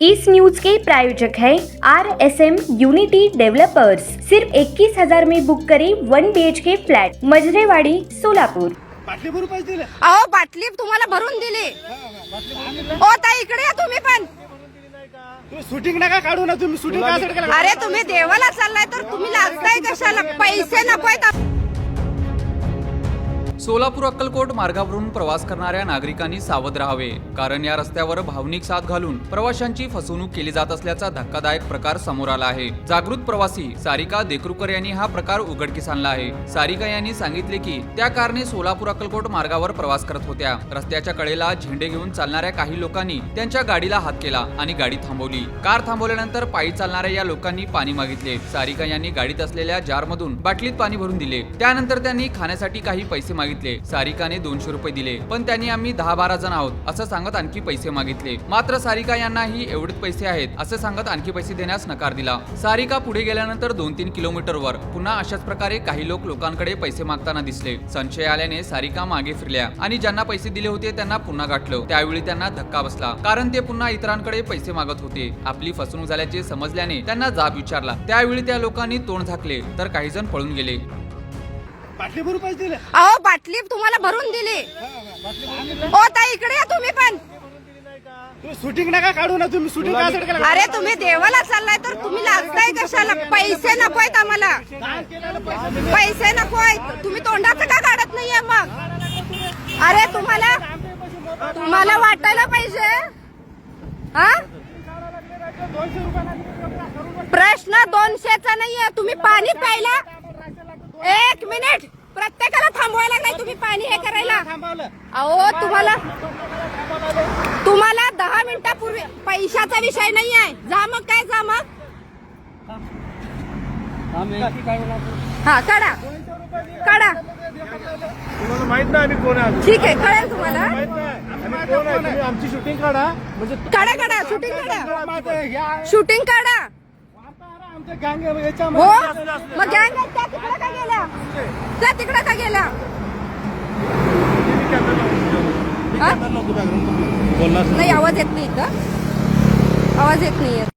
इस news के प्रायोजक है R S M unity developers सिर्फ इक्कीस हजार में बुक करें one B H K flat Majrewadi Solapur. बाटली भरून पैसे दिले. अहो बाटली तुम्हाला भरून दिली. ओ ताई इकडे या तुम्ही पण. तुम्ही शूटिंग नका काढू ना तुम्ही शूटिंग अरे तुम्ही देवाला चाललाय तर तुम्ही लाजताय कशाला? पैसे नकोय सोलापूर अक्कलकोट मार्गावरून प्रवास करणाऱ्या नागरिकांनी सावध राहावे. कारण या रस्त्यावर भावनिक साथ घालून प्रवाशांची फसवणूक केली जात असल्याचा धक्कादायक प्रकार समोर आला आहे. जागृत प्रवासी सारिका देकरुकर यांनी हा प्रकार उघडकीस आणला आहे. सारिका यांनी सांगितले की त्या कारने सोलापूर अक्कलकोट मार्गावर प्रवास करत होत्या. रस्त्याच्या कडेला झेंडे घेऊन चालणाऱ्या काही लोकांनी त्यांच्या गाडीला हात केला आणि गाडी थांबवली. कार थांबवल्यानंतर पायी चालणाऱ्या या लोकांनी पाणी मागितले. सारिका यांनी गाडीत असलेल्या जारमधून बाटलीत पाणी भरून दिले. त्यानंतर त्यांनी खाण्यासाठी काही पैसे मागितले. सारिकाने दोनशे रुपये दिले. पण त्यांनी आम्ही दहा बारा जण आहोत असं सांगत आणखी पैसे मागितले. मात्र सारिका यांनाही एवढेच पैसे आहेत असं सांगत आणखी पैसे देण्यास नकार दिला. सारिका पुढे गेल्यानंतर दोन तीन किलोमीटरवर पुन्हा अशाच प्रकारे काही लोक लोकांकडे पैसे मागताना दिसले. संशय आल्याने सारिका मागे फिरल्या आणि ज्यांना पैसे दिले होते त्यांना पुन्हा गाठलं. त्यावेळी त्यांना धक्का बसला. कारण ते पुन्हा इतरांकडे पैसे मागत होते. आपली फसवणूक झाल्याचे समजल्याने त्यांना जाब विचारला. त्यावेळी त्या लोकांनी तोंड झाकले तर काही जण पळून गेले. बाटली भरून पैसे दिले. अहो बाटली तुम्हाला भरून दिली. ओ ताई इकडे या तुम्ही पण. तुम्ही शूटिंग नका काढू ना तुम्ही शूटिंग का केलं अरे तुम्ही देवाला चाललाय तर तुम्ही लाजताय कशाला? पैसे नकोयत आम्हाला. पैसे नकोय तुम्ही तोंडाचं का काढत नाहीये मग? अरे तुम्हाला तुम्हाला वाटायला पाहिजे. हा? प्रश्न दोनशेचा नाहीये. तुम्ही पाणी प्यायला मिनिट. प्रत्येकाला थांबवायला नाही तुम्ही पाणी हे करायला. अहो तुम्हाला तुम्हाला दहा मिनिटापूर्वी पैशाचा विषय नाही आहे जा मग काय जा मग? हा काढा. काढा. तुम्हाला माहीत नाही आम्ही कोण आहे ठीक आहे कळेल तुम्हाला. माहीत नाही. आम्ही कोण आहे? तुम्ही आमची शूटिंग काढा. म्हणजे काढा काढा शूटिंग काढा. शूटिंग काढा. हो? मग गँग त्या तिकडे का गेल्या? त्या तिकडे का गेल्या? हा? नाही आवाज येत नाही इथं. आवाज येत नाहीये.